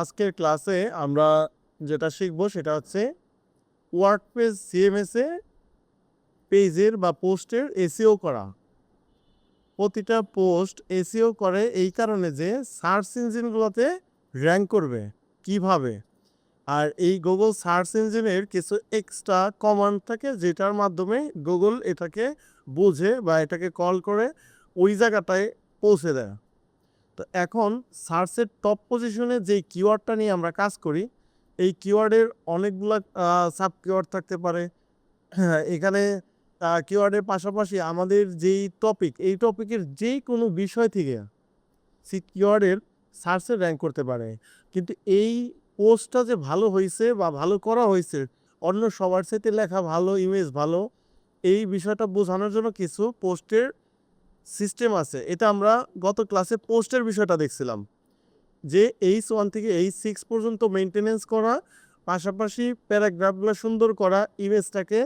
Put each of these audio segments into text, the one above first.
আজকের ক্লাসে আমরা যেটা শিখব সেটা হচ্ছে ওয়ার্ড পেজ সিএমএসে পেজের বা পোস্টের এসিও করা। প্রতিটা পোস্ট এসিও করে এই কারণে যে সার্চ ইঞ্জিনগুলোতে র্যাঙ্ক করবে কীভাবে। আর এই গুগল সার্চ ইঞ্জিনের কিছু এক্সট্রা কমান্ড থাকে যেটার মাধ্যমে গুগল এটাকে বোঝে বা এটাকে কল করে ওই জায়গাটায় পৌঁছে দেয়। তো এখন সার্চের টপ পজিশনে যে কিওয়ার্ডটা নিয়ে আমরা কাজ করি এই কিওয়ার্ডের অনেকগুলা সাব কিওয়ার্ড থাকতে পারে। হ্যাঁ, এখানে কিওয়ার্ডের পাশাপাশি আমাদের যেই টপিক এই টপিকের যেই কোনো বিষয় থেকে সেই কিওয়ার্ডের সার্চে র্যাঙ্ক করতে পারে। কিন্তু এই পোস্টটা যে ভালো হয়েছে বা ভালো করা হয়েছে অন্য সবার সাথে লেখা ভালো ইমেজ ভালো এই বিষয়টা বোঝানোর জন্য কিছু পোস্টের সিস্টেম আছে। এটা আমরা গত ক্লাসে পোস্টের বিষয়টা দেখছিলাম যে এইচ ওয়ান থেকে এইচ সিক্স পর্যন্ত মেনটেনেন্স করা, পাশাপাশি প্যারাগ্রাফগুলো সুন্দর করা, ইমেজটাকে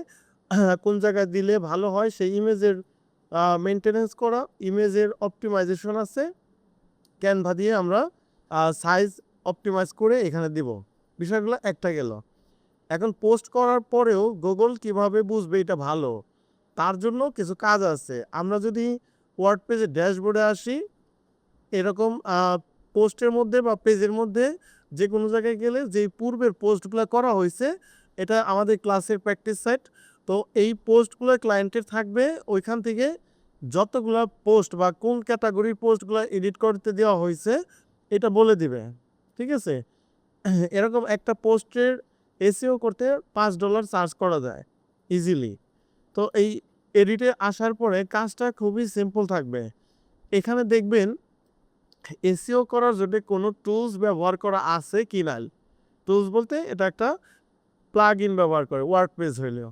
কোন জায়গায় দিলে ভালো হয় সেই ইমেজের মেনটেনেন্স করা, ইমেজের অপটিমাইজেশন আছে। ক্যানভা দিয়ে আমরা সাইজ অপটিমাইজ করে এখানে দিব। বিষয়গুলো একটা গেল। এখন পোস্ট করার পরেও গুগল কীভাবে বুঝবে এটা ভালো? তার জন্য কিছু কাজ আছে। আমরা যদি ওয়ার্ড পেজে ড্যাশবোর্ডে আসি, এরকম পোস্টের মধ্যে বা পেজের মধ্যে যে কোনো জায়গায় গেলে যেই পূর্বের পোস্টগুলো করা হয়েছে এটা আমাদের ক্লাসের প্র্যাকটিস সাইট তো এই পোস্টগুলো ক্লায়েন্টের থাকবে, ওইখান থেকে যতগুলা পোস্ট বা কোন ক্যাটাগরির পোস্টগুলো এডিট করতে দেওয়া হয়েছে এটা বলে দিবে, ঠিক আছে? এরকম একটা পোস্টের এসিও করতে পাঁচ ডলার চার্জ করা যায় ইজিলি তো এই এডিটে আসার পরে কাজটা খুবই সিম্পল থাকবে। এখানে দেখবেন, এসিও করার জন্য কোনো টুলস ব্যবহার করা আছে কি না? টুলস বলতে এটা একটা প্লাগ ইন ব্যবহার করে ওয়ার্ক পেজ হইলেও।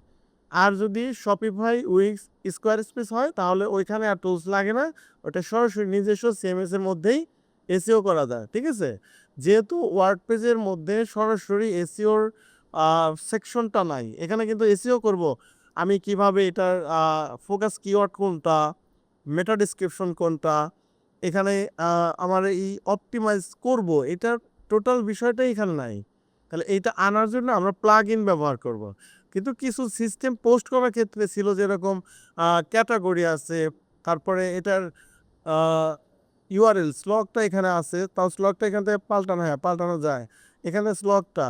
আর যদি শপিফাই উইক্স স্কোয়ার স্পেস হয়, তাহলে ওইখানে আর টুলস লাগে না। ওটা সরাসরি নিজস্ব সিএমএস এর মধ্যেই এসিও করা যায়, ঠিক আছে? যেহেতু ওয়ার্ড পেজের মধ্যে সরাসরি এসিওর সেকশনটা নাই, এখানে কিন্তু এসিও করব। আমি কীভাবে এটার ফোকাস কিওয়ার্ড কোনটা মেটা ডিসক্রিপশন কোনটা, এখানে আমার এই অপটিমাইজ করব, এটার টোটাল বিষয়টা এখানে নাই। তাহলে এইটা আনার জন্য আমরা প্লাগ ইন ব্যবহার করব। কিন্তু কিছু সিস্টেম পোস্ট করার ক্ষেত্রে ছিল যেরকম ক্যাটাগরি আছে, তারপরে এটার ইউআরএল স্লকটা এখানে আছে, তাও স্লকটা এখান থেকে পাল্টানো হয়, পাল্টানো যায়। এখানে স্লকটা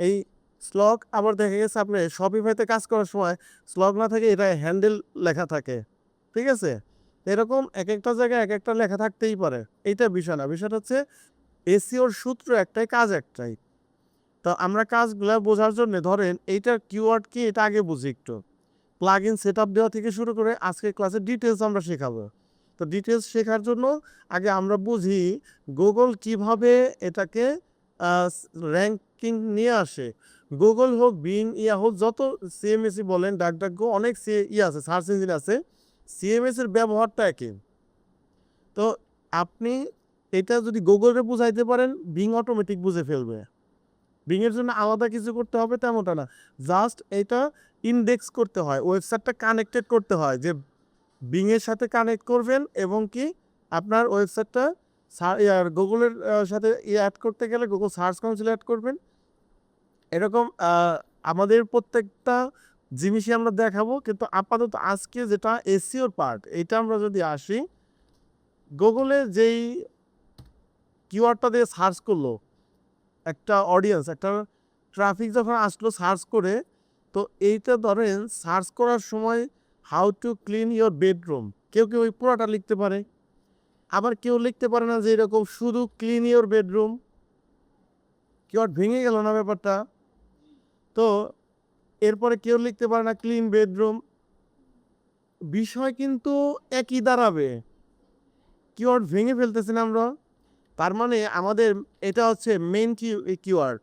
এই স্লক আবার দেখা গেছে আপনি শপিফাইতে কাজ করার সময় স্লক না থাকে এটা হ্যান্ডেল লেখা থাকে। ঠিক আছে? এরকম এক একটা জায়গায় এক একটা লেখা থাকতেই পারে। এইটা বিষয় না। বিষয়টা হচ্ছে এসিওর সূত্র একটাই, কাজ একটাই। তো আমরা কাজগুলো বোঝার জন্য ধরেন এইটার কিওয়ার্ড কি এটা আগে বুঝি একটু। প্লাগ ইন সেট দেওয়া থেকে শুরু করে আজকের ক্লাসে ডিটেলস আমরা শেখাবো। তো ডিটেলস শেখার জন্য আগে আমরা বুঝি গুগল কীভাবে এটাকে র্যাঙ্কিং নিয়ে আসে। গুগল হোক বিং ইয়া হোক, যত সিএমএসি বলেন, ডাক ডাকগো অনেক সি ইয়ে আছে সার্চ ইঞ্জিন আছে সিএমএস এর ব্যবহারটা একই তো আপনি এটা যদি গুগলে বুঝাইতে পারেন বিং অটোমেটিক বুঝে ফেলবে। বিংয়ের জন্য আলাদা কিছু করতে হবে, তেমনটা না। জাস্ট এটা ইন্ডেক্স করতে হয় ওয়েবসাইটটা কানেক্টেড করতে হয়, যে বিংয়ের সাথে কানেক্ট করবেন এবং কি আপনার ওয়েবসাইটটা গুগলের সাথে অ্যাড করতে গেলে গুগল সার্চ কাউন্সিল অ্যাড করবেন। এরকম আমাদের প্রত্যেকটা জিনিসই আমরা দেখাবো। কিন্তু আপাতত আজকে যেটা এসিওর পার্ট এটা আমরা যদি আসি, গুগলে যেই কিওয়ার্ডটা দিয়ে সার্চ করল, একটা অডিয়েন্স, একটা ট্রাফিক যখন আসলো সার্চ করে, তো এইটা ধরেন সার্চ করার সময় how to clean your bedroom, কেউ কেউ ওই পুরোটা লিখতে পারে। আবার কেউ লিখতে পারে না যে এরকম শুধু ক্লিন ইয়োর বেডরুম। কিওয়ার্ড ভেঙে গেল না ব্যাপারটা? তো এরপরে কেউ লিখতে পারে না ক্লিন বেডরুম বিষয় কিন্তু একই দাঁড়াবে। কিওয়ার্ড ভেঙে ফেলতেছি না আমরা। তার মানে আমাদের এটা হচ্ছে মেন কি কিওয়ার্ড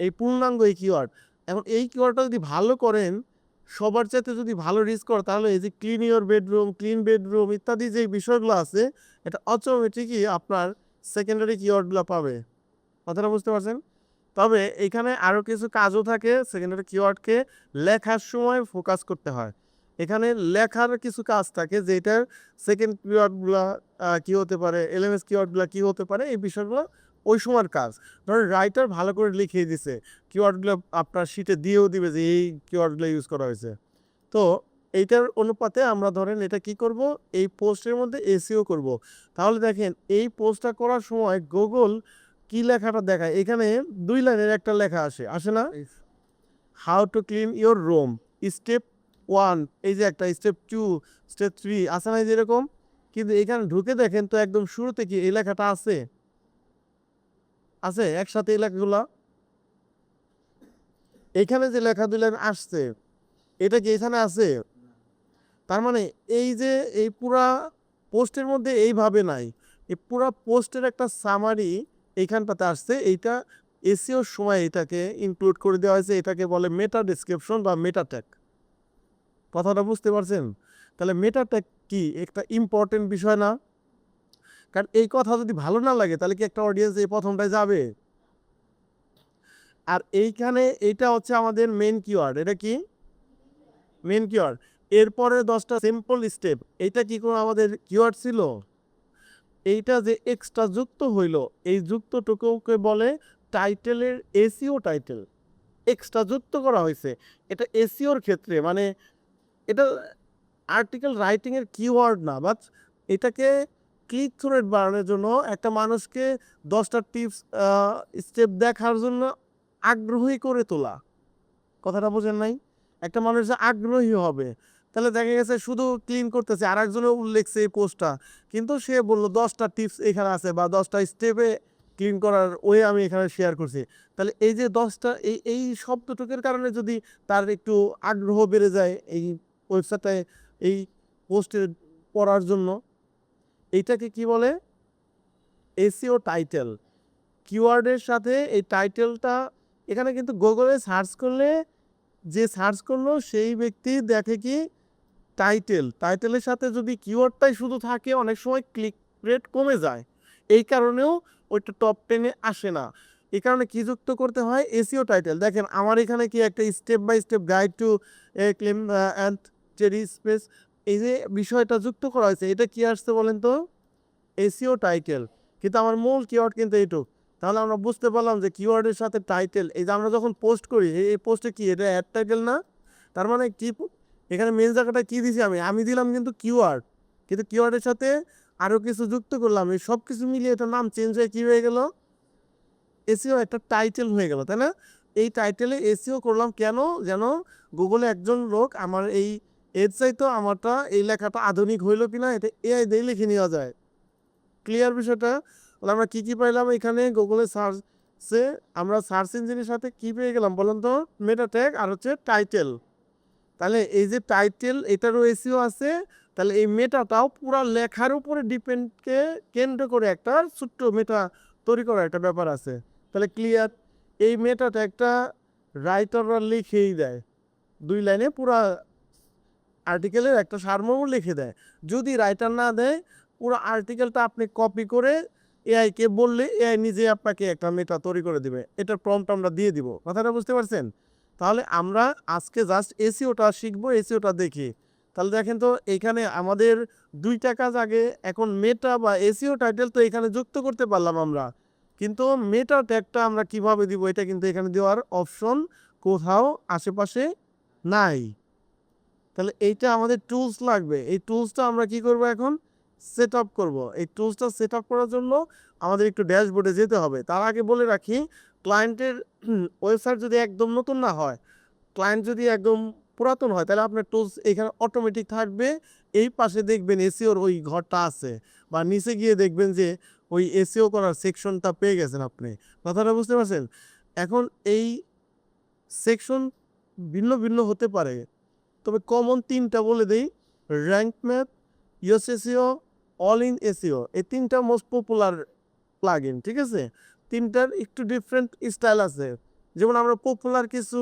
এই পূর্ণাঙ্গ এই কিওয়ার্ড এখন এই কিওয়ার্ডটা যদি ভালো করেন, সবার চাইতে যদি ভালো রিচ কর, তাহলে এই যে clean your bedroom clean bedroom ইত্যাদি যে বিষয়গুলো আছে, এটা অটোমেটিকই আপনার সেকেন্ডারি কিওয়ার্ডগুলো পাবে। কথাটা বুঝতে পারছেন? তবে এখানে আরও কিছু কাজও থাকে সেকেন্ডারি কিওয়ার্ডকে লেখার সময় ফোকাস করতে হয়। এখানে লেখার কিছু কাজ থাকে, যেটার সেকেন্ড কিওয়ার্ডগুলো কী হতে পারে এলএমএস কিওয়ার্ডগুলো কী হতে পারে, এই বিষয়গুলো ওই সময়ের কাজ। ধরেন রাইটার ভালো করে লিখিয়ে দিছে কিওয়ার্ডগুলো আপনার শিটে দিয়েও দিবে যে এই কিওয়ার্ডগুলো ইউজ করা হয়েছে। তো এইটার অনুপাতে আমরা ধরেন এটা কি করব, এই পোস্টের মধ্যে এসিও করব। তাহলে দেখেন, এই পোস্টটা করার সময় গুগল কি লেখাটা দেখায়? এখানে দুই লাইনের একটা লেখা আসে। আসে না? How to clean your room step one এই যে একটা স্টেপ টু স্টেপ থ্রি আছে না যেরকম কিন্তু এখানে ঢুকে দেখেন তো একদম শুরুতে কি এই লেখাটা আছে? আছে? একসাথে এই লেখাগুলা? এখানে যে লেখা দুই লাইন আসছে এটা কি এখানে আছে? তার মানে এই যে এই পুরা পোস্টের মধ্যে এইভাবে নাই। এই পুরা পোস্টের একটা সামারি এইখানটাতে আসছে, এইটা এসিওর সময় এটাকে ইনক্লুড করে দেওয়া হয়েছে, এটাকে বলে মেটা ডিসক্রিপশন বা মেটা ট্যাগ কথাটা বুঝতে পারছেন? তাহলে মেটা ট্যাগ কি? একটা ইম্পর্টেন্ট বিষয় না। কারণ এই কথা যদি ভালো না লাগে, তাহলে কি একটা অডিয়েন্স এই প্রথমটায় যাবে? আর এইখানে এইটা হচ্ছে আমাদের মেন কিওয়ার্ড এটা কি? মেন কিওয়ার্ড এরপরে দশটা সিম্পল স্টেপ এইটা কি কোনো আমাদের কিওয়ার্ড ছিল? এইটা যে এক্সট্রা যুক্ত হইল, এই যুক্তটুকুকে বলে টাইটেলের এসিও টাইটেল। এক্সট্রা যুক্ত করা হয়েছে এটা এসিওর ক্ষেত্রে মানে এটা আর্টিকেল রাইটিংয়ের কিওয়ার্ড না, বাট এটাকে ক্লিক থ্রু রেট বাড়ানোর জন্য একটা মানুষকে দশটা টিপস স্টেপ দেখার জন্য আগ্রহী করে তোলা। কথাটা বোঝেন নাই? একটা মানুষ আগ্রহী হবে তাহলে দেখা গেছে শুধু ক্লিন করতেছে আর একজনে লিখছে এই পোস্টটা কিন্তু সে বলল, দশটা টিপস এখানে আছে বা দশটা স্টেপে ক্লিন করার ওয়ে আমি এখানে শেয়ার করছি। তাহলে এই যে দশটা, এই এই শব্দটুকের কারণে যদি তার একটু আগ্রহ বেড়ে যায় এই ওয়েবসাইটটায় এই পোস্টে পড়ার জন্য, এইটাকে কি বলে? এসিও টাইটেল কিওয়ার্ডের সাথে এই টাইটেলটা এখানে কিন্তু গুগলে সার্চ করলে, যে সার্চ করল, সেই ব্যক্তি দেখে কি টাইটেল টাইটেলের সাথে যদি কিওয়ার্ডটাই শুধু থাকে, অনেক সময় ক্লিক রেট কমে যায়। এই কারণেও ওইটা টপ টেনে আসে না। এই কারণে কি যুক্ত করতে হয়? এসিও টাইটেল দেখেন, আমার এখানে কি একটা step by step guide to claim and cherry space এই যে বিষয়টা যুক্ত করা হয়েছে, এটা কি আসছে বলেন তো? এসিও টাইটেল কিন্তু আমার মূল কিওয়ার্ড কিন্তু এইটুক। তাহলে আমরা বুঝতে পারলাম যে কিওয়ার্ডের সাথে টাইটেল এই যে আমরা যখন পোস্ট করি, এই- পোস্টে কি? এটা অ্যাড টাইটেল না? তার মানে কি এখানে মেন জায়গাটা কি দিছি আমি? আমি দিলাম কিন্তু কিওয়ার্ড কিন্তু কিওয়ার্ডের সাথে আরও কিছু যুক্ত করলাম। এই সব কিছু মিলিয়ে এটার নাম চেঞ্জ হয়ে কী হয়ে গেল? এসিও একটা টাইটেল হয়ে গেল, তাই না? এই টাইটেলে এসিও করলাম কেন? যেন গুগলে একজন লোক আমার এই চাইতো আমারটা, এই লেখাটা আধুনিক হইল কিনা, এটা এআই দিয়ে লিখে নেওয়া যায়। ক্লিয়ার বিষয়টা? তাহলে আমরা কী কী পাইলাম এখানে? গুগলে সার্চে আমরা সার্চ ইঞ্জিনের সাথে কী পেয়ে গেলাম বলুন তো? মেটা ট্যাগ আর হচ্ছে টাইটেল তাহলে এই যে টাইটেল এটারও এসিও আছে, তাহলে এই মেটাটাও পুরো লেখার উপরে ডিপেন্ডকে কেন্দ্র করে একটা ছোট্ট মেটা তৈরি করার একটা ব্যাপার আছে। তাহলে ক্লিয়ার এই মেটাটা একটা রাইটাররা লিখেই দেয়। দুই লাইনে পুরা আর্টিকেলের একটা সারমর্ম লিখে দেয়। যদি রাইটার না দেয়, পুরো আর্টিকেলটা আপনি কপি করে এআইকে বললে এআই নিজে আপনাকে একটা মেটা তৈরি করে দিবে। এটার প্রম্পট আমরা দিয়ে দিব। কথাটা বুঝতে পারছেন? তাহলে আমরা আজকে জাস্ট এসিওটা শিখব এসিওটা দেখি। তাহলে দেখেন তো, এখানে আমাদের দুইটা কাজ আগে, এখন মেটা বা এসিও টাইটেল তো এখানে যুক্ত করতে পারলাম আমরা। কিন্তু মেটা ট্যাগটা আমরা কীভাবে দিব, এটা কিন্তু এখানে দেওয়ার অপশন কোথাও আশেপাশে নাই। তাহলে এইটা আমাদের টুলস লাগবে। এই টুলসটা আমরা কি করব এখন? সেট আপ করব। এই টুলসটা সেট আপ করার জন্য আমাদের একটু ড্যাশবোর্ডে যেতে হবে। তার আগে বলে রাখি ক্লায়েন্টের ওয়েবসাইট যদি একদম নতুন না হয় ক্লায়েন্ট যদি একদম পুরাতন হয়, তাহলে আপনার টুলস এখানে অটোমেটিক থাকবে। এই পাশে দেখবেন এসিওর ওই ঘরটা আছে বা নিচে গিয়ে দেখবেন যে ওই এসিও করার সেকশনটা পেয়ে গেছেন আপনি। কথাটা বুঝতে পারছেন? এখন এই সেকশন ভিন্ন ভিন্ন হতে পারে। তবে কমন তিনটা বলে দিই rank math Yoast SEO all in SEO এই তিনটা মোস্ট পপুলার প্লাগ ঠিক আছে? তিনটার একটু ডিফারেন্ট স্টাইল আছে। যেমন আমরা পপুলার কিছু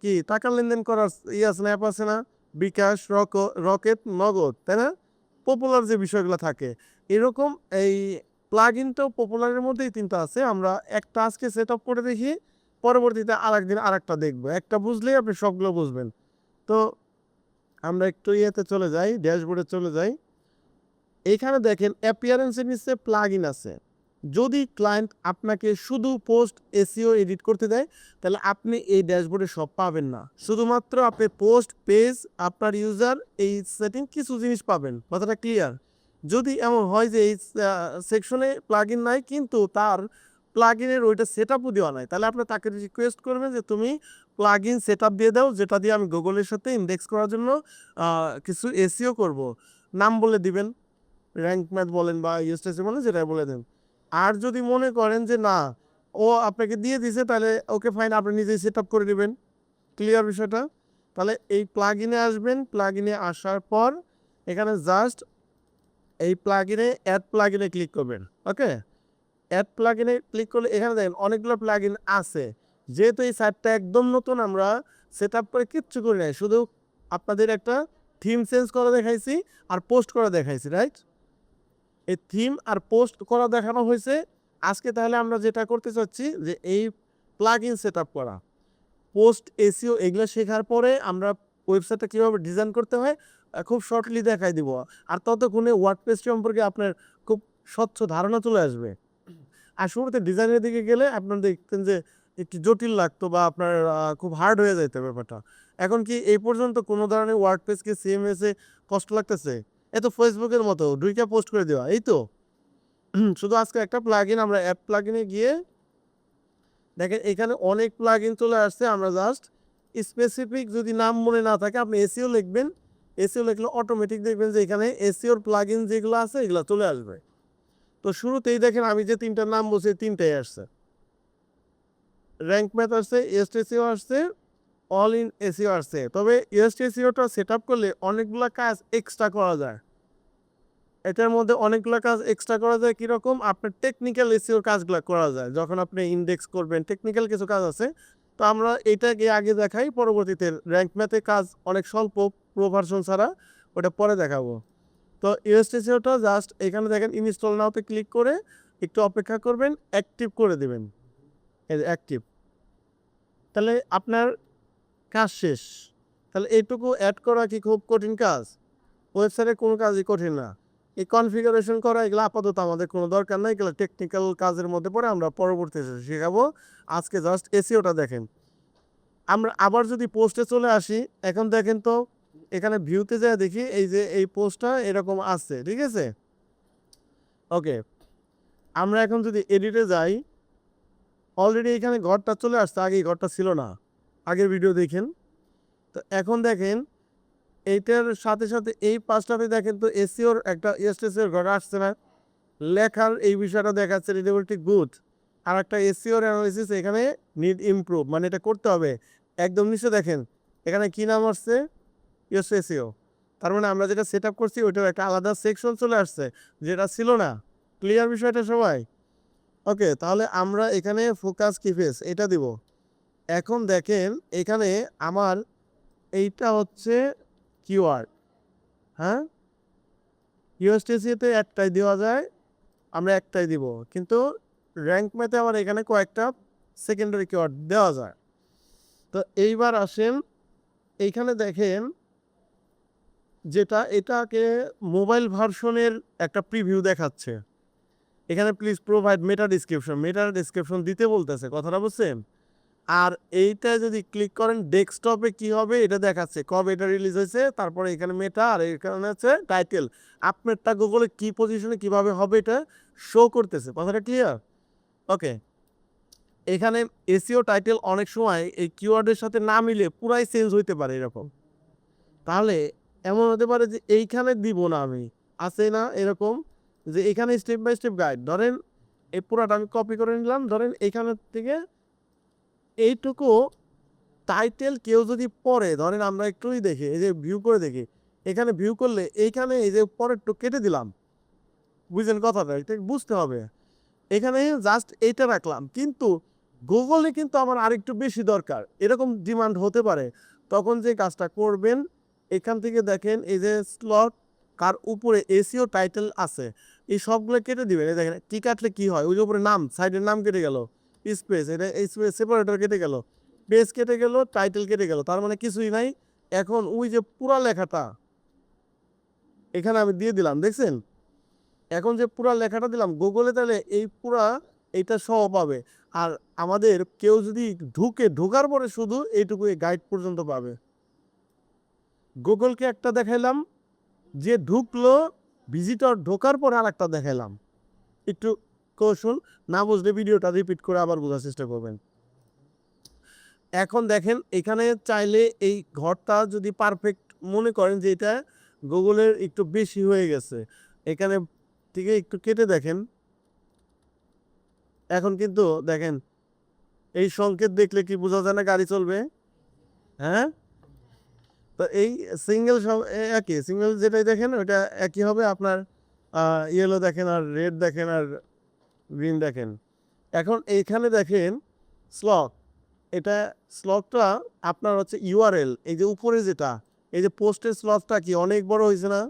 কি টাকা লেনদেন করার ইয়ে আছে না অ্যাপ আছে না, বিকাশ, রক, রকেট, নগদ, তাই না? পপুলার যে বিষয়গুলো থাকে। এরকম এই প্লাগ ইনটাও পপুলারের মধ্যেই তিনটা আছে। আমরা একটা আজকে সেট আপ করে দেখি, পরবর্তীতে আরেকদিন আরেকটা দেখব। একটা বুঝলেই আপনি সবগুলো বুঝবেন। তো আমরা একটু ইয়েতে চলে যাই, ড্যাশবোর্ডে চলে যাই। এইখানে দেখেন অ্যাপিয়ারেন্সের নিচে প্লাগ ইন আছে। যদি ক্লায়েন্ট আপনাকে শুধু পোস্ট এসিও এডিট করতে দেয়, তাহলে আপনি এই ড্যাশবোর্ডে সব পাবেন না। শুধুমাত্র আপনি পোস্ট পেজ আপনার ইউজার এই সেটিং কিছু জিনিস পাবেন। কথাটা ক্লিয়ার যদি এমন হয় যে এই সেকশনে প্লাগ ইন নাই, কিন্তু তার প্লাগ ইনের ওইটা সেট আপও দেওয়া নাই, তাহলে আপনি তাকে রিকোয়েস্ট করবেন যে তুমি প্লাগ ইন সেট আপ দিয়ে দাও, যেটা দিয়ে আমি গুগলের সাথে ইন্ডেক্স করার জন্য কিছু এসিও করব। নাম বলে দিবেন। র্যাঙ্ক ম্যাথ বলেন বা ইউস্টেসি বলেন, যেটাই বলে দেন। আর যদি মনে করেন যে না, ও আপনাকে দিয়ে দিছে, তাহলে ওকে ফাইন আপনি নিজেই সেট আপ করে নেবেন। ক্লিয়ার বিষয়টা? তাহলে এই প্লাগ ইনে আসবেন প্লাগ ইনে আসার পর এখানে জাস্ট এই প্লাগ ইনে অ্যাড প্লাগ ইনে ক্লিক করবেন ওকে অ্যাড প্লাগ ইনে ক্লিক করলে, এখানে দেখেন অনেকগুলো প্লাগ ইন আছে। যেহেতু এই সাইটটা একদম নতুন, আমরা সেট আপ করে কিচ্ছু করি নাই, শুধু আপনাদের একটা থিম চেঞ্জ করা দেখাইছি আর পোস্ট করা দেখাইছি রাইট এই থিম আর পোস্ট করা দেখানো হয়েছে। আজকে তাহলে আমরা যেটা করতে চাচ্ছি যে এই প্লাগ ইন সেট আপ করা। পোস্ট এসিও এগুলো শেখার পরে আমরা ওয়েবসাইটটা কীভাবে ডিজাইন করতে হয় খুব শর্টলি দেখাই দিব। আর ততক্ষণে ওয়ার্ডপ্রেস সম্পর্কে আপনার খুব স্বচ্ছ ধারণা চলে আসবে। আর শুরুতে ডিজাইনের দিকে গেলে আপনার দেখতেন যে একটু জটিল লাগতো বা আপনার খুব হার্ড হয়ে যেত ব্যাপারটা। এখন কি এই পর্যন্ত কোনো ধরনের ওয়ার্ডপ্রেসকে সিএমএসে কষ্ট লাগতেছে? এ তো ফেসবুকের মতো, দুইটা পোস্ট করে দেওয়া, এই তো। শুধু আজকে একটা প্লাগ ইন আমরা অ্যাপ প্লাগ ইনে গিয়ে, দেখেন এখানে অনেক প্লাগ ইন চলে আসছে, আমরা জাস্ট স্পেসিফিক যদি নাম মনে না থাকে, আপনি এসিও লিখবেন। এসিও লিখলে অটোমেটিক দেখবেন যে এখানে এসিওর প্লাগ ইন যেগুলো আছে, এগুলো চলে আসবে। তো শুরুতেই দেখেন আমি যে তিনটার নাম বলছি তিনটাই আসছে। র্যাঙ্ক ম্যাথ আসছে এসটিসিও আসছে অল ইন এসিও আসছে তবে এসটিসিওটা সেট আপ করলে অনেকগুলো কাজ এক্সট্রা করা যায়। এটার মধ্যে অনেকগুলো কাজ এক্সট্রা করা যায় কীরকম? আপনার টেকনিক্যাল এসিওর কাজগুলো করা যায়। যখন আপনি ইন্ডেক্স করবেন টেকনিক্যাল কিছু কাজ আছে, তো আমরা এটাকে আগে দেখাই, পরবর্তীতে র্যাঙ্ক ম্যাথে কাজ অনেক স্বল্প প্রো ভার্সন ছাড়া, ওটা পরে দেখাবো। তো ইউএসটিসিওটা জাস্ট এখানে দেখেন ইনস্টল নাওতে ক্লিক করে একটু অপেক্ষা করবেন অ্যাক্টিভ করে দেবেন। এই অ্যাক্টিভ তাহলে আপনার কাজ শেষ। তাহলে এইটুকু অ্যাড করা কি খুব কঠিন কাজ? ওয়েবসাইটে কোনো কাজই কঠিন না। এই কনফিগারেশন করা, এগুলো আপাতত আমাদের কোনো দরকার নাই। এগুলো টেকনিক্যাল কাজের মধ্যে পড়ে আমরা পরবর্তী শেখাবো। আজকে জাস্ট এসিওটা দেখেন। আমরা আবার যদি পোস্টে চলে আসি, এখন দেখেন তো, এখানে ভিউতে যায় দেখি, এই যে এই পোস্টটা এরকম আছে, ঠিক আছে? ওকে আমরা এখন যদি এডিটে যাই অলরেডি এখানে ঘরটা চলে আসছে, আগে ঘরটা ছিল না। আগের ভিডিও দেখেন। তো এখন দেখেন, এইটার সাথে সাথে এই পাঁচটাতে দেখেন তো এসিওর একটা এসটিসিওর ঘর আসছে না। লেখার এই বিষয়টা দেখাচ্ছে রিডেবিলিটি গুড আর একটা এসিওর অ্যানালিসিস এখানে নিড ইমপ্রুভ মানে এটা করতে হবে। একদম নিচে দেখেন, এখানে কি নাম আসছে? ইয়েস এসিও তার মানে আমরা যেটা সেট আপ করছি ওইটার একটা আলাদা সেকশন চলে আসছে, যেটা ছিল না। ক্লিয়ার বিষয়টা সবাই? ওকে তাহলে আমরা এখানে ফোকাস কি ফেস এটা দিব। এখন দেখেন এখানে আমার এইটা হচ্ছে কিওয়ার্ড হ্যাঁ? ইউএসটিসিতে একটাই দেওয়া যায়, আমরা একটাই দিব। কিন্তু র্যাঙ্ক ম্যাথে আমার এখানে কয়েকটা সেকেন্ডারি কিওয়ার্ড দেওয়া যায়। তো এইবার আসেন, এইখানে দেখেন যেটা, এটাকে মোবাইল ভার্সনের একটা প্রিভিউ দেখাচ্ছে। এখানে please provide meta description meta description দিতে বলতেছে, কথাটা বুঝছেন? আর এইটা যদি ক্লিক করেন ডেস্কটপে কি হবে? এটা দেখাচ্ছে। কবে এটা রিলিজ হয়েছে? তারপরে এখানে মেটা আর এখানে হচ্ছে টাইটেল আপনারটা গুগলে কি পজিশনে কীভাবে হবে এটা শো করতেছে। কথাটা ক্লিয়ার ওকে এখানে এসিও টাইটেল অনেক সময় এই কিওয়ার্ডের সাথে না মিলে পুরাই চেঞ্জ হইতে পারে এরকম। তাহলে এমন হতে পারে যে এইখানে দিব না আমি। আছে না এরকম? যে এখানে স্টেপ বাই স্টেপ গাইড ধরেন, এই পুরাটা আমি কপি করে নিলাম। ধরেন এইখানের থেকে এইটুকু টাইটেল কেউ যদি পড়ে, ধরেন আমরা একটুই দেখি, এই যে ভিউ করে দেখি, এখানে ভিউ করলে এইখানে এই যে পরেরটু কেটে দিলাম। বুঝলেন কথাটা? এটা বুঝতে হবে। এখানে জাস্ট এইটা রাখলাম। কিন্তু গুগলে কিন্তু আমার আরেকটু বেশি দরকার। এরকম ডিমান্ড হতে পারে। তখন যে কাজটা করবেন, এখান থেকে দেখেন এই যে স্লট কার উপরে এসিও টাইটেল আছে। এই সবগুলো কেটে দিবেন। এই দেখেন কি কাটলে কি হয়? ওই যে উপরে নাম সাইডের নাম কেটে গেল। স্পেস এটা এই স্পেস সেপারেটর কেটে গেল। পেজ কেটে গেল টাইটেল কেটে গেল, তার মানে কিছুই নাই। এখন ওই যে পুরা লেখাটা, এখানে আমি দিয়ে দিলাম, দেখছেন? এখন যে পুরা লেখাটা দিলাম গুগলে তাহলে এই পুরা, এইটা সহ পাবে। আর আমাদের কেউ যদি ঢুকে, ঢোকার পরে শুধু এইটুকু গাইড পর্যন্ত পাবে। গুগলকে একটা দেখাইলাম, যে ঢুকলো ভিজিটর ঢোকার পরে আর একটা দেখাইলাম। একটু কৌশল না বুঝলে ভিডিওটা রিপিট করে আবার বোঝার চেষ্টা করবেন। এখন দেখেন, এখানে চাইলে এই ঘরটা যদি পারফেক্ট মনে করেন যে এটা গুগলের একটু বেশি হয়ে গেছে। এখানে থেকে একটু কেটে দেখেন। এখন কিন্তু দেখেন, এই সংকেত দেখলে কি বোঝা যায় না গাড়ি চলবে? হ্যাঁ? তো এই সিঙ্গেল সব একই, সিঙ্গেল যেটাই দেখেন ওটা একই হবে। আপনার ইয়েলো দেখেন আর রেড দেখেন আর গ্রিন দেখেন। এখন এইখানে দেখেন স্লক এটা স্লকটা আপনার হচ্ছে ইউআরএল এই যে উপরে যেটা, এই যে পোস্টের স্লকটা কি অনেক বড় হয়েছে না?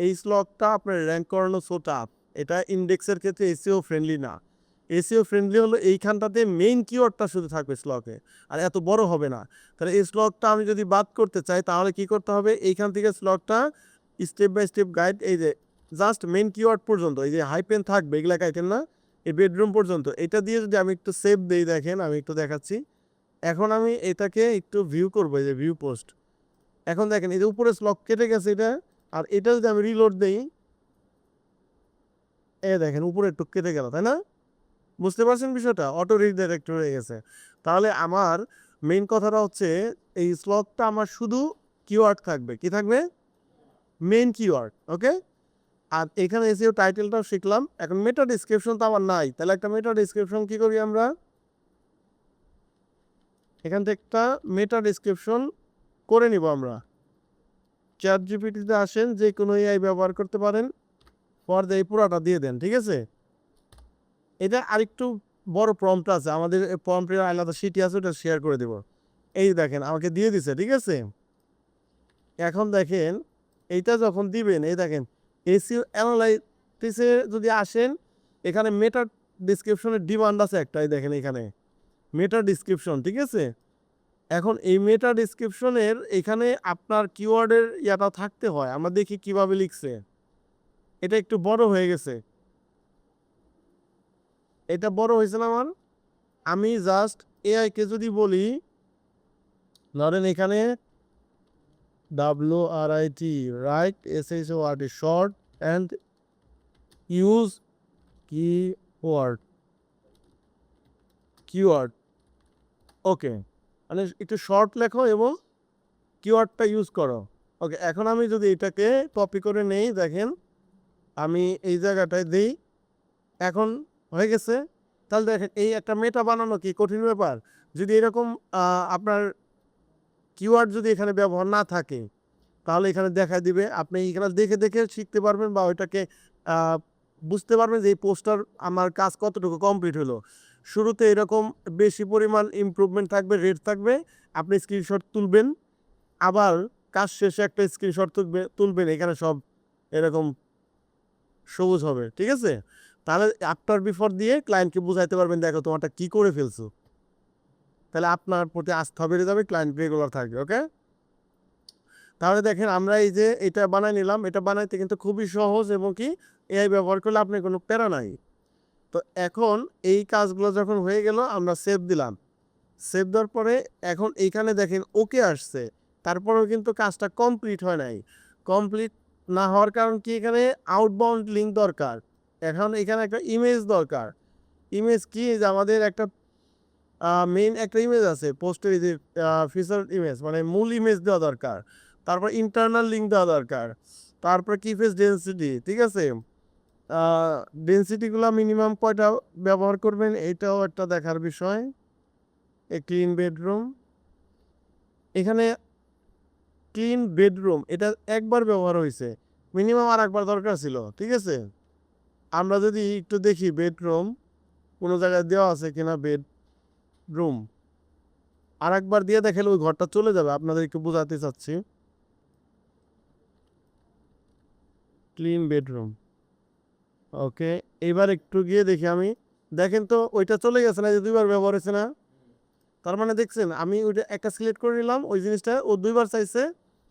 এই স্লকটা আপনার র্যাঙ্ক করানো সো টাফ এটা ইন্ডেক্সের ক্ষেত্রে এসিও ফ্রেন্ডলি না। এসিও ফ্রেন্ডলি হলো এইখানটাতে মেইন কিওয়ার্ডটা শুধু থাকবে স্লকে আর এত বড় হবে না। তাহলে এই স্লকটা আমি যদি বাদ করতে চাই, তাহলে কি করতে হবে? এইখান থেকে স্লকটা স্টেপ বাই স্টেপ গাইড এই যে জাস্ট মেন কিওয়ার্ড পর্যন্ত, এই যে হাইপেন থাকবে, এগুলা আইটেম না, এই বেডরুম পর্যন্ত, এটা দিয়ে যদি আমি একটু সেভ দিই, দেখেন আমি একটু দেখাচ্ছি। এখন আমি এটাকে একটু ভিউ করব, এই যে ভিউ পোস্ট এখন দেখেন, এই যে উপরে স্লক কেটে গেছে এটা, আর এটা যদি আমি রিলোড দিই, এ দেখেন, উপরে একটু কেটে গেল, তাই না? বুঝতে পারছেন বিষয়টা? অটো রিডাইরেক্ট হয়ে গেছে। তাহলে আমার মেইন কথাটা হচ্ছে, এই স্লকটা আমার শুধু কিওয়ার্ড থাকবে, কি থাকবে? মেইন কিওয়ার্ড ওকে আর এখানে এসেও টাইটেলটাও শিখলাম, এখন মেটা ডিসক্রিপশন তো আমার নাই। তাহলে একটা মেটা ডিসক্রিপশন কি করি আমরা? এখান থেকে একটা মেটা ডিসক্রিপশন করে নিব আমরা। চ্যাট জিপিটিতে আসেন, যে কোনো এআই ব্যবহার করতে পারেন পর্দা এই পুরাটা দিয়ে দেন, ঠিক আছে? এটা আরেকটু বড় প্রম্পট আছে, আমাদের প্রম্পটের আলাদা সিটি আছে, ওটা শেয়ার করে দেব। এই দেখেন, আমাকে দিয়ে দিছে, ঠিক আছে? এখন দেখেন, এইটা যখন দিবেন, এই দেখেন এসিও অ্যানালাইটিসে যদি আসেন, এখানে মেটার ডিসক্রিপশনের ডিমান্ড আছে একটাই, দেখেন এখানে। মেটা ডিসক্রিপশন ঠিক আছে? এখন এই মেটা ডিসক্রিপশনের এখানে আপনার কিওয়ার্ডের ইয়াটা থাকতে হয়। আমরা দেখি কীভাবে লিখছে। এটা একটু বড় হয়ে গেছে। এটা বড় হয়েছে না আমার আমি জাস্ট এআইকে যদি বলি, ধরেন এখানে W R I T write S H O R T short and use key word keyword okay মানে একটু শর্ট লেখো এবং কিওয়ার্ডটা ইউজ করো। ওকে এখন আমি যদি এটাকে কপি করে নেই, দেখেন, আমি এই জায়গাটায় দিই, এখন হয়ে গেছে। তাহলে দেখেন, এই একটা মেটা বানানো কি কঠিন ব্যাপার? যদি এরকম আপনার কিওয়ার্ড যদি এখানে ব্যবহার না থাকে, তাহলে এখানে দেখা দিবে, আপনি এখানে দেখে দেখে শিখতে পারবেন বা ওইটাকে বুঝতে পারবেন যে এই পোস্টার আমার কাজ কতটুকু কমপ্লিট হলো। শুরুতে এরকম বেশি পরিমাণ ইমপ্রুভমেন্ট থাকবে রেট থাকবে, আপনি স্ক্রিনশট তুলবেন, আবার কাজ শেষে একটা স্ক্রিনশট তুলবে, তুলবেন, এখানে সব এরকম সবুজ হবে, ঠিক আছে? তাহলে আফটার বিফোর দিয়ে ক্লায়েন্টকে বুঝাইতে পারবেন, দেখো তোমারটা কী করে ফেলছো। তাহলে আপনার প্রতি আস্থা বেড়ে যাবে ক্লায়েন্ট রেগুলার থাকবে ওকে তাহলে দেখেন আমরা এই যে এটা বানাই নিলাম, এটা বানাইতে কিন্তু খুবই সহজ এবং কি এআই ব্যবহার করলে আপনার কোনো প্যারা নাই। তো এখন এই কাজগুলো যখন হয়ে গেল, আমরা সেভ দিলাম। সেভ দেওয়ার পরে এখন এইখানে দেখেন ওকে আসছে। তারপরেও কিন্তু কাজটা কমপ্লিট হয় নাই। কমপ্লিট না হওয়ার কারণ কি? এখানে আউটবাউন্ড লিঙ্ক দরকার। এখন এখানে একটা ইমেজ দরকার। ইমেজ কি? যে আমাদের একটা মেইন একটা ইমেজ আছে পোস্টের যে ফিচার ইমেজ মানে মূল ইমেজ দেওয়া দরকার। তারপর ইন্টারনাল লিঙ্ক দেওয়া দরকার। তারপর কি ফেস ডেন্সিটি ঠিক আছে? ডেন্সিটিগুলো মিনিমাম কয়টা ব্যবহার করবেন, এটাও একটা দেখার বিষয়। এ ক্লিন বেডরুম এখানে ক্লিন বেডরুম এটা একবার ব্যবহার হয়েছে। মিনিমাম আর একবার দরকার ছিল, ঠিক আছে? আমরা যদি একটু দেখি বেডরুম কোনো জায়গায় দেওয়া আছে কিনা বেডরুম আর একবার দিয়ে দেখালে ওই ঘরটা চলে যাবে আপনাদের একটু বোঝাতে চাচ্ছি। ক্লিন বেডরুম ওকে এবার একটু গিয়ে দেখি আমি। দেখেন তো, ওইটা চলে গেছে না যে দুইবার ব্যবহার হয়েছে না? তার মানে দেখছেন, আমি ওইটা একটা সিলেক্ট করে নিলাম, ওই জিনিসটা ও দুইবার চাইছে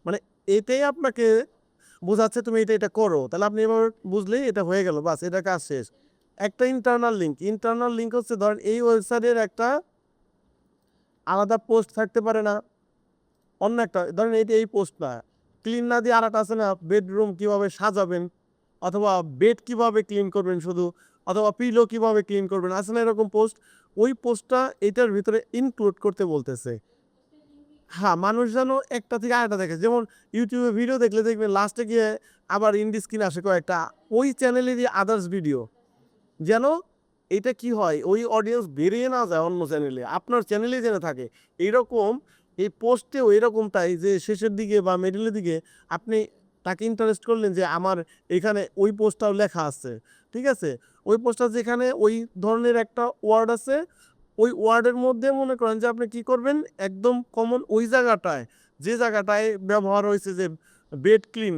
মানে এটাই আপনাকে বোঝাচ্ছে তুমি এটা এটা করো। তাহলে আপনি এবার বুঝলেই এটা হয়ে গেল, বাস, এটা কাজ শেষ। একটা ইন্টারনাল লিঙ্ক ইন্টারনাল লিঙ্ক হচ্ছে ধরেন এই ওয়েবসাইটের একটা আলাদা পোস্ট থাকতে পারে না। অন্য একটা, ধরেন এইটা এই পোস্ট না ক্লিন না দিয়ে আর একটা আছে না বেডরুম কীভাবে সাজাবেন, অথবা বেড কীভাবে ক্লিন করবেন শুধু, অথবা পিলো কীভাবে ক্লিন করবেন, আছে না এরকম পোস্ট ওই পোস্টটা এটার ভিতরে ইনক্লুড করতে বলতেছে। হ্যাঁ মানুষ যেন একটা থেকে আরেকটা দেখে। যেমন ইউটিউবে ভিডিও দেখলে দেখবেন লাস্টে গিয়ে আবার ইন্ডি স্ক্রিন আসে কয়েকটা। ওই চ্যানেলেরই আদার্স ভিডিও যেন এটা কি হয়? ওই অডিয়েন্স বেরিয়ে না যায় অন্য চ্যানেলে আপনার চ্যানেলে যেন থাকে। এইরকম এই পোস্টেও এরকমটাই যে শেষের দিকে বা মিডিলের দিকে আপনি তাকে ইন্টারেস্ট করলেন যে আমার এখানে ওই পোস্টটাও লেখা আছে। ঠিক আছে? ওই পোস্টটা যেখানে ওই ধরনের একটা ওয়ার্ড আছে, ওই ওয়ার্ডের মধ্যে মনে করেন যে আপনি কি করবেন? একদম কমন ওই জায়গাটায়, যে জায়গাটায় ব্যবহার হয়েছে যে বেড ক্লিন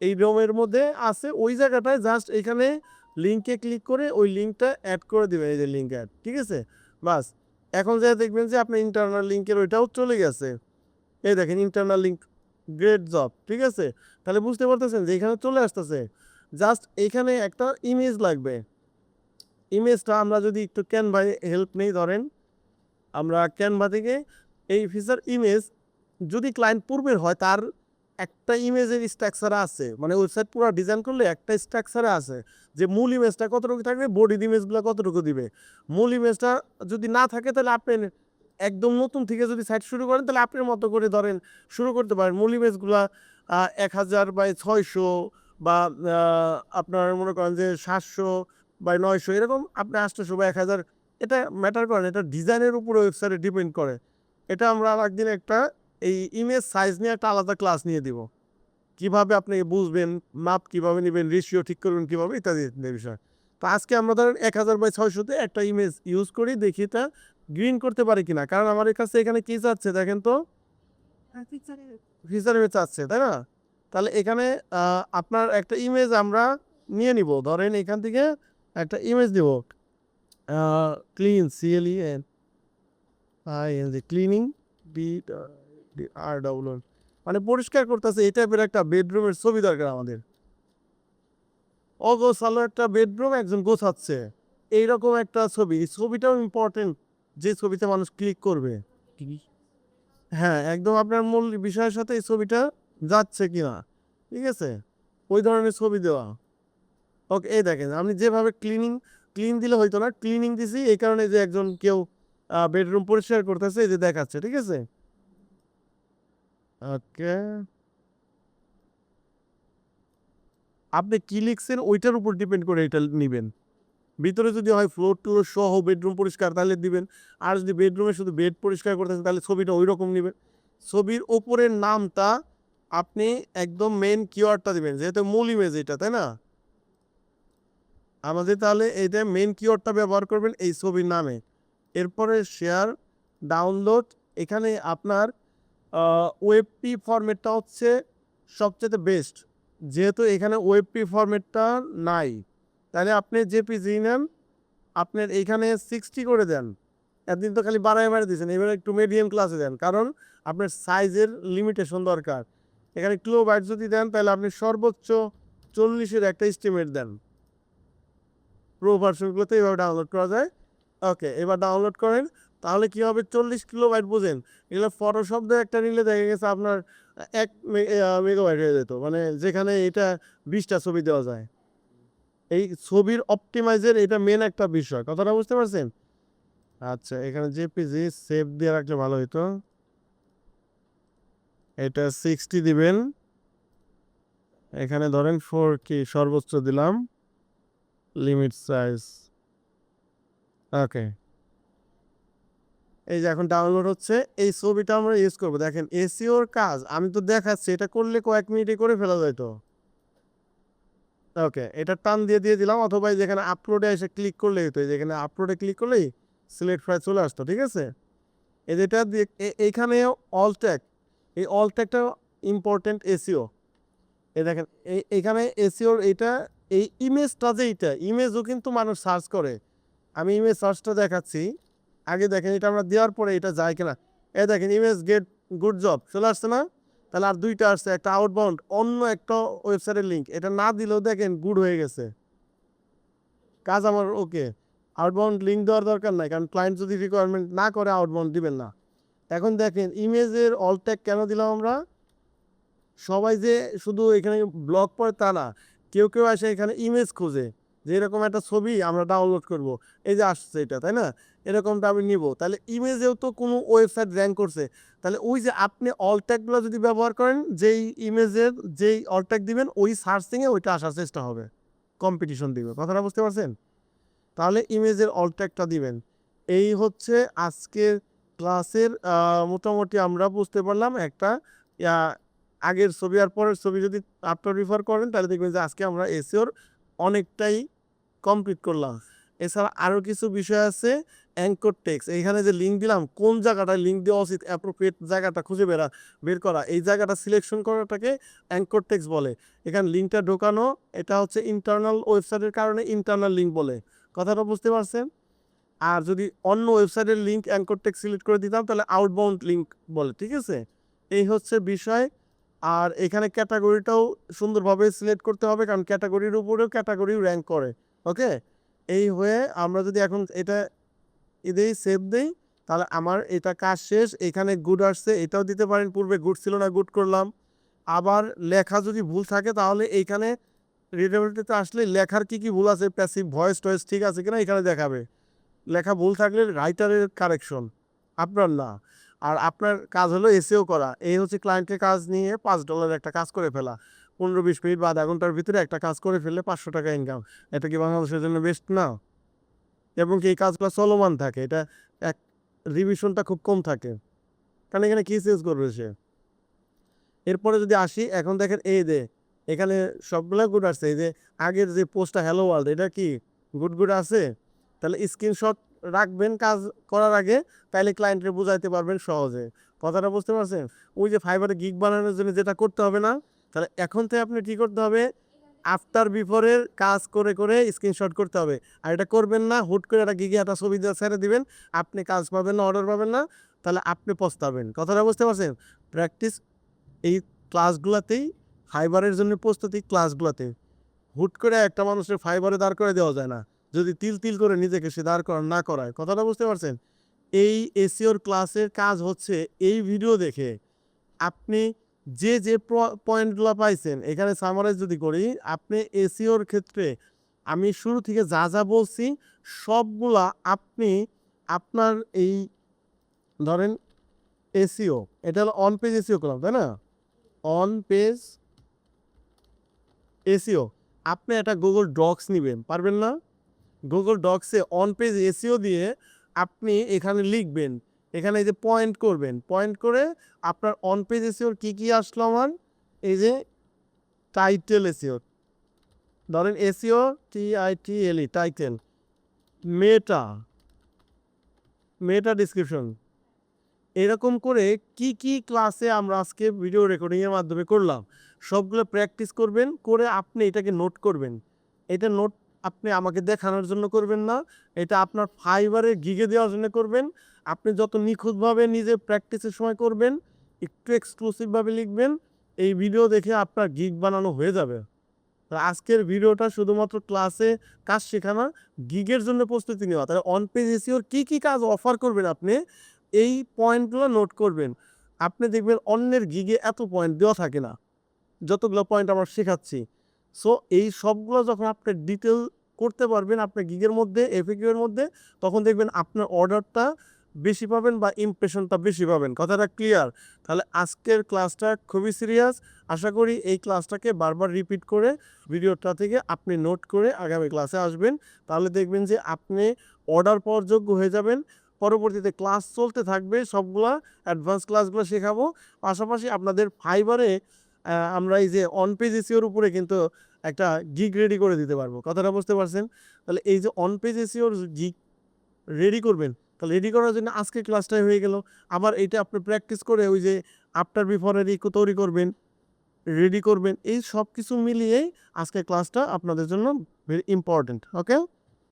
এই রোমের মধ্যে আছে, ওই জায়গাটায় জাস্ট এখানে লিঙ্কে ক্লিক করে ওই লিঙ্কটা অ্যাড করে দিবেন, এই যে লিঙ্ক অ্যাড ঠিক আছে? বাস, এখন যা দেখবেন যে আপনার ইন্টারনাল লিঙ্কের ওইটাও চলে গেছে। এই দেখেন ইন্টারনাল লিঙ্ক গ্রেট জব ঠিক আছে? তাহলে বুঝতে পারতেছেন যে এখানে চলে আসতেছে। জাস্ট এখানে একটা ইমেজ লাগবে। ইমেজটা আমরা যদি একটু ক্যানভায় হেল্প নেই, ধরেন, আমরা ক্যানভা থেকে এই ফিচার ইমেজ যদি ক্লায়েন্ট পূর্বের হয়, তার একটা ইমেজের স্ট্রাকচারে আছে। মানে ওয়েবসাইট পুরো ডিজাইন করলে একটা স্ট্রাকচারে আছে যে মূল ইমেজটা কতটুকু থাকবে বডি ইমেজগুলো কতটুকু দিবে। মূল ইমেজটা যদি না থাকে তাহলে আপনি একদম নতুন থেকে যদি সাইট শুরু করেন, তাহলে আপনার মতো করে ধরেন শুরু করতে পারেন। মূল ইমেজগুলো এক হাজার বাই ছয়শো বা আপনার মনে করেন যে সাতশো বাই নয়শো, এরকম আপনি আটশোশো বা এক হাজার। এটা ম্যাটার করে না, এটা ডিজাইনের উপরে ওয়েবসাইটে ডিপেন্ড করে। এটা আমরা একদিন একটা এই ইমেজ সাইজ নিয়ে একটা আলাদা ক্লাস নিয়ে দিব। কীভাবে আপনি বুঝবেন মাপ কীভাবে নেবেন রেশিও ঠিক করবেন কীভাবে ইত্যাদি ইত্যাদি বিষয়। তো আজকে আমরা ধরেন এক হাজার বাই ছয়শোতে একটা ইমেজ ইউজ করি দেখি এটা গ্রিন করতে পারি কিনা। কারণ আমার কাছে এখানে কি চাচ্ছে দেখেন তো? ফিচার ইমেজ চাচ্ছে তাই না? তাহলে এখানে আপনার একটা ইমেজ আমরা নিয়ে নিব। ধরেন এখান থেকে একটা ইমেজ দিব। Clean C L E N I N G cleaning B R double মানে পরিষ্কার করতেছে এই টাইপের একটা বেডরুমের ছবি দরকার আমাদের। অগোছালো একটা বেডরুম একজন গোছাচ্ছে। এইরকম একটা ছবি। এই ছবিটাও ইম্পর্টেন্ট যে ছবিতে মানুষ ক্লিক করবে। হ্যাঁ একদম আপনার মূল বিষয়ের সাথে এই ছবিটা যাচ্ছে কিনা। ঠিক আছে? ওই ধরনের ছবি দেওয়া। ওকে এই দেখেন আপনি যেভাবে ক্লিনিং ক্লিন দিলে হয়তো না ক্লিনিং দিছি এই কারণে যে একজন কেউ বেডরুম পরিষ্কার করতেছে এই যে দেখাচ্ছে ঠিক আছে? ওকে। আপনি কি লিখছেন? ওইটার উপর ডিপেন্ড করে এটা নেবেন। ভিতরে যদি হয় ফ্লোর টুলোর সহ বেডরুম পরিষ্কার, তাহলে দিবেন। আর যদি বেডরুমে শুধু বেড পরিষ্কার করতেছেন তাহলে ছবিটা ওই রকম নেবেন। ছবির ওপরের নামটা আপনি একদম মেন কিওয়ার্ডটা দিবেন, যেহেতু মূল ইমেজ এটা, তাই না? আমাদের তাহলে এইটা মেন কিওয়ার্ডটা ব্যবহার করবেন এই ছবির নামে। এরপরে শেয়ার ডাউনলোড এখানে আপনার ওয়েবপি ফরম্যাটটা হচ্ছে সবচেয়ে বেস্ট যেহেতু এখানে ওয়েবপি ফরম্যাটটা নাই, তাহলে আপনি জেপিজি নেন, আপনার এইখানে সিক্সটি করে দেন। একদিন তো খালি বাড়ায় বাড়ায় দিয়েছেন, এবার একটু মিডিয়াম ক্লাসে দেন, কারণ আপনার সাইজের লিমিটেশন দরকার। এখানে কিলো বাইট যদি দেন, তাহলে আপনি সর্বোচ্চ চল্লিশের একটা এস্টিমেট দেন। প্রো ভার্সনগুলোতে এইভাবে ডাউনলোড করা যায়। ওকে এবার ডাউনলোড করেন তাহলে কি হবে? চল্লিশ কিলো বাইট বোঝেন। এগুলো ফটো শব্দ একটা নিলে দেখা গেছে আপনার এক মেগাবাইট হয়ে যেত। মানে যেখানে এটা বিশটা ছবি দেওয়া যায়। এই ছবির অপটিমাইজের এটা মেন একটা বিষয়। কথাটা বুঝতে পারছেন? আচ্ছা এখানে জেপিজি সেভ দিয়ে রাখলে ভালো হতো এটা সিক্সটি দিবেন। এখানে ধরেন ফোর কি সর্বোচ্চ দিলাম। লিমিট সাইজ ওকে এই যে এখন ডাউনলোড হচ্ছে, এই ছবিটা আমরা ইউজ করব। দেখেন, এসিওর কাজ, আমি তো দেখাচ্ছি, এটা করলে কয়েক মিনিটে করে ফেলা যায় তো। ওকে এটা টান দিয়ে দিয়ে দিলাম, অথবা যেখানে আপলোডে এসে ক্লিক করলেই এই যেখানে আপলোডে ক্লিক করলেই সিলেক্ট ফাইল চলে আসতো, ঠিক আছে? এই যেটা এইখানে অল ট্যাগ এই অল ট্যাগটা ইম্পর্টেন্ট এসিও। এই দেখেন, এই এখানে এসিওর এটা এই ইমেজটা যে এইটা ইমেজও কিন্তু মানুষ সার্চ করে। আমি ইমেজ সার্চটা দেখাচ্ছি। আগে দেখেন এটা আমরা দেওয়ার পরে এটা যায় কিনা। এ দেখেন ইমেজ গেট গুড জব চলে আসছে না? তাহলে আর দুইটা আসছে, একটা আউটবাউন্ড অন্য একটা ওয়েবসাইটের লিঙ্ক এটা না দিলেও দেখেন গুড হয়ে গেছে। কাজ আমার ওকে আউটবাউন্ড লিঙ্ক দেওয়ার দরকার নাই, কারণ ক্লায়েন্ট যদি রিকোয়ারমেন্ট না করে আউটবাউন্ড দিবেন না। এখন দেখেন ইমেজের অল ট্যাগ কেন দিলাম আমরা? সবাই যে শুধু এখানে ব্লগ পড়ে তা না। কেউ কেউ আসে এখানে ইমেজ খোঁজে। যে এরকম একটা ছবি আমরা ডাউনলোড করব, এই যে আসছে এটা, তাই না? এরকমটা আমি নিব। তাহলে ইমেজেও তো কোনো ওয়েবসাইট র্যাঙ্ক করছে। তাহলে ওই যে আপনি অল ট্যাগগুলো যদি ব্যবহার করেন, যেই ইমেজের, যেই অল ট্যাগ দিবেন, ওই সার্চিংয়ে ওইটা আসার চেষ্টা হবে। কম্পিটিশন দিবে। কথাটা বুঝতে পারছেন? তাহলে ইমেজের অল ট্যাগটা দিবেন। এই হচ্ছে আজকের ক্লাসের মোটামুটি আমরা বুঝতে পারলাম একটা আগের ছবি আর পরের ছবি যদি আপনার রিফার করেন, তাহলে দেখবেন যে আজকে আমরা এসিওর অনেকটাই কমপ্লিট করলাম। এছাড়া আরও কিছু বিষয় আছে অ্যাঙ্কর টেক্স এইখানে যে লিঙ্ক দিলাম, কোন জায়গাটায় লিঙ্ক দেওয়া উচিত অ্যাপ্রোপ্রিয়েট জায়গাটা খুঁজে বেরা, বের করা, এই জায়গাটা সিলেকশন করাটাকে অ্যাঙ্কর টেক্স বলে। এখানে লিঙ্কটা ঢোকানো, এটা হচ্ছে ইন্টারনাল ওয়েবসাইটের কারণে ইন্টারনাল লিঙ্ক বলে। কথাটা বুঝতে পারছেন? আর যদি অন্য ওয়েবসাইটের লিঙ্ক অ্যাঙ্কর টেক্স সিলেক্ট করে দিতাম, তাহলে আউটবাউন্ড লিঙ্ক বলে, ঠিক আছে? এই হচ্ছে বিষয়। আর এখানে ক্যাটাগরিটাও সুন্দরভাবে সিলেক্ট করতে হবে, কারণ ক্যাটাগরির উপরেও ক্যাটাগরিও র্যাঙ্ক করে। ওকে? এই হয়ে আমরা যদি এখন এটা এদেই সেভ দিই, তাহলে আমার এটা কাজ শেষ। এখানে গুড আসছে, এটাও দিতে পারেন। পূর্বে গুড ছিল না গুড করলাম। আবার লেখা যদি ভুল থাকে, তাহলে এইখানে রিডেবিলিটিতে আসলে লেখার কি কি ভুল আছে? প্যাসিভ ভয়েস টয়েস ঠিক আছে কিনা এখানে দেখাবে। লেখা ভুল থাকলে রাইটারের কারেকশন আপনার না। আর আপনার কাজ হলো এসেও করা। এই হচ্ছে ক্লায়েন্টের কাজ নিয়ে পাঁচ ডলার একটা কাজ করে ফেলা। পনেরো বিশ মিনিট বা আধা ঘণ্টার ভিতরে একটা কাজ করে ফেললে পাঁচশো টাকা ইনকাম এটা কি বাংলাদেশের জন্য বেস্ট না। এবং কি এই কাজগুলো চলমান থাকে? এটা এক রিভিশনটা খুব কম থাকে। কারণ এখানে কী চেঞ্জ করবে সে? এরপরে যদি আসি, এখন দেখেন এই দে এখানে সবগুলা গুড আসছে এই যে, আগের যে পোস্টটা হ্যালো ওয়ার্ল্ড এটা কি গুড গুড আছে? তাহলে স্ক্রিনশট রাখবেন কাজ করার আগে তাহলে ক্লায়েন্টকে বুঝাইতে পারবেন সহজে। কথাটা বুঝতে পারছেন? ওই যে ফাইবারে গিগ বানানোর জন্য যেটা করতে হবে না তাহলে এখন থেকে আপনি কী করতে হবে? আফটার বিফোরের কাজ করে করে স্ক্রিনশট করতে হবে। আর এটা করবেন না, হুট করে একটা গিগে একটা ছবি দিয়ে ছেড়ে দিবেন। আপনি কাজ পাবেন না অর্ডার পাবেন না, তাহলে আপনি পস্তাবেন। কথাটা বুঝতে পারছেন? প্র্যাকটিস এই ক্লাসগুলোতেই ফাইবারের জন্য প্রস্তুতি ক্লাসগুলোতে হুট করে একটা মানুষের ফাইবারে দাঁড় করে দেওয়া যায় না। যদি তিল তিল করে নিজেকে সে দাঁড় করা, না করায়। কথাটা বুঝতে পারছেন? এই এসিওর ক্লাসের কাজ হচ্ছে এই ভিডিও দেখে। আপনি যে যে পয়েন্টগুলো পাইছেন, এখানে সামারাইজ যদি করি, আপনি এসিওর ক্ষেত্রে আমি শুরু থেকে যা যা বলছি, সবগুলা আপনি আপনার এই ধরেন এসিও, এটা হলো অন পেজ এসিও করলাম, তাই না? অন পেজ এসিও, আপনি একটা গুগল ডক্স নেবেন, পারবেন না? গুগল ডক্সে অন পেজ এসিও দিয়ে আপনি এখানে লিখবেন এখানে এই যে পয়েন্ট করবেন পয়েন্ট করে আপনার অন পেজ এসিওর কী কী আসলো আমার? এই যে টাইটেল এসিও ধরেন SEO T I T L E title meta meta description এরকম করে কি কি ক্লাসে আমরা আজকে ভিডিও রেকর্ডিংয়ের মাধ্যমে করলাম, সবগুলো প্র্যাকটিস করবেন, করে আপনি এটাকে নোট করবেন। এটা নোট আপনি আমাকে দেখানোর জন্য করবেন না, এটা আপনার ফাইবারে গিগে দেওয়ার জন্য করবেন। আপনি যত নিখুঁতভাবে নিজে প্র্যাকটিসের সময় করবেন, একটু এক্সক্লুসিভভাবে লিখবেন, এই ভিডিও দেখে আপনার গিগ বানানো হয়ে যাবে। আজকের ভিডিওটা শুধুমাত্র ক্লাসে কাজ শেখানো গিগের জন্য প্রস্তুতি নেওয়া। তাহলে অন পেজ এসিওর কী কী কাজ অফার করবেন আপনি, এই পয়েন্টগুলো নোট করবেন। আপনি দেখবেন অন্যের গিগে এত পয়েন্ট দেওয়া থাকে না, যতগুলো পয়েন্ট আমরা শেখাচ্ছি। সো এই সবগুলো যখন আপনি ডিটেল করতে পারবেন, আপনার গিগের মধ্যে এফিকিউ এর মধ্যে, তখন দেখবেন আপনার অর্ডারটা বেশি পাবেন বা ইমপ্রেশনটা বেশি পাবেন? কথাটা ক্লিয়ার তাহলে আজকের ক্লাসটা খুবই সিরিয়াস আশা করি এই ক্লাসটাকে বারবার রিপিট করে ভিডিওটা থেকে আপনি নোট করে আগামী ক্লাসে আসবেন। তাহলে দেখবেন যে আপনি অর্ডার পাওয়ার যোগ্য হয়ে যাবেন। পরবর্তীতে ক্লাস চলতে থাকবে, সবগুলা অ্যাডভান্স ক্লাসগুলো শেখাবো। পাশাপাশি আপনাদের ফাইবারে আমরা এই যে অন পেজ এসিওর উপরে কিন্তু একটা গিগ রেডি করে দিতে পারব। কথাটা বুঝতে পারছেন? তাহলে এই যে অন পেজ এসিওর গিগ রেডি করবেন তাহলে রেডি করার জন্য আজকে ক্লাসটাই হয়ে গেল। আবার এটা আপনি প্র্যাকটিস করে ওই যে আফটার বিফোরের ইকো তৈরি করবেন রেডি করবেন, এই সব কিছু মিলিয়েই আজকে ক্লাসটা আপনাদের জন্য ভেরি ইম্পর্টেন্ট ওকে